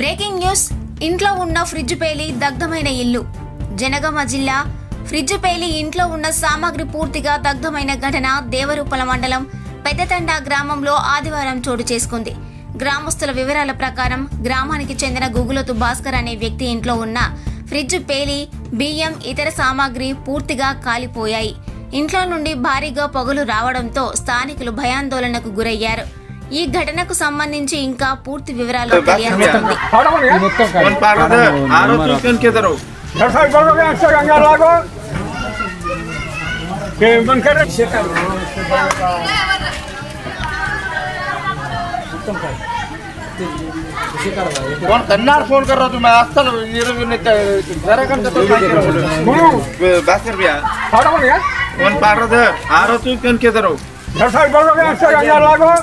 Breaking news. ఇంట్లో ఉన్న fridge పేలి దగ్ధమైన ఇల్లు. జనగామ జిల్లా ఫ్రిడ్జ్ పేలి ఇంట్లో ఉన్న సామాగ్రి పూర్తిగా దగ్ధమైన ఘటన దేవరూపల మండలం పెద్దతండ గ్రామంలో ఆదివారం చోటు చేసుకుంది. గ్రామస్తుల వివరాల ప్రకారం గ్రామానికి చెందిన గుగులతు భాస్కర్ అనే వ్యక్తి ఇంట్లో ఉన్న ఫ్రిడ్జ్ పేలి బియ్యం ఇతర సామాగ్రి పూర్తిగా కాలిపోయాయి. ఇంట్లో నుండి భారీగా పొగలు రావడంతో స్థానికులు భయాందోళనకు గురయ్యారు. ఈ ఘటనకు సంబంధించి ఇంకా పూర్తి వివరాలు తెలియాల్సింది कौन कन्नार फोन कर रहा हूँ मैं आज तक जरा कम तो बात कर भैया कौन पार रहा था आ रहा तू कौन किधर हो ব্যবসায় করবে একশো টাকা লাগবে।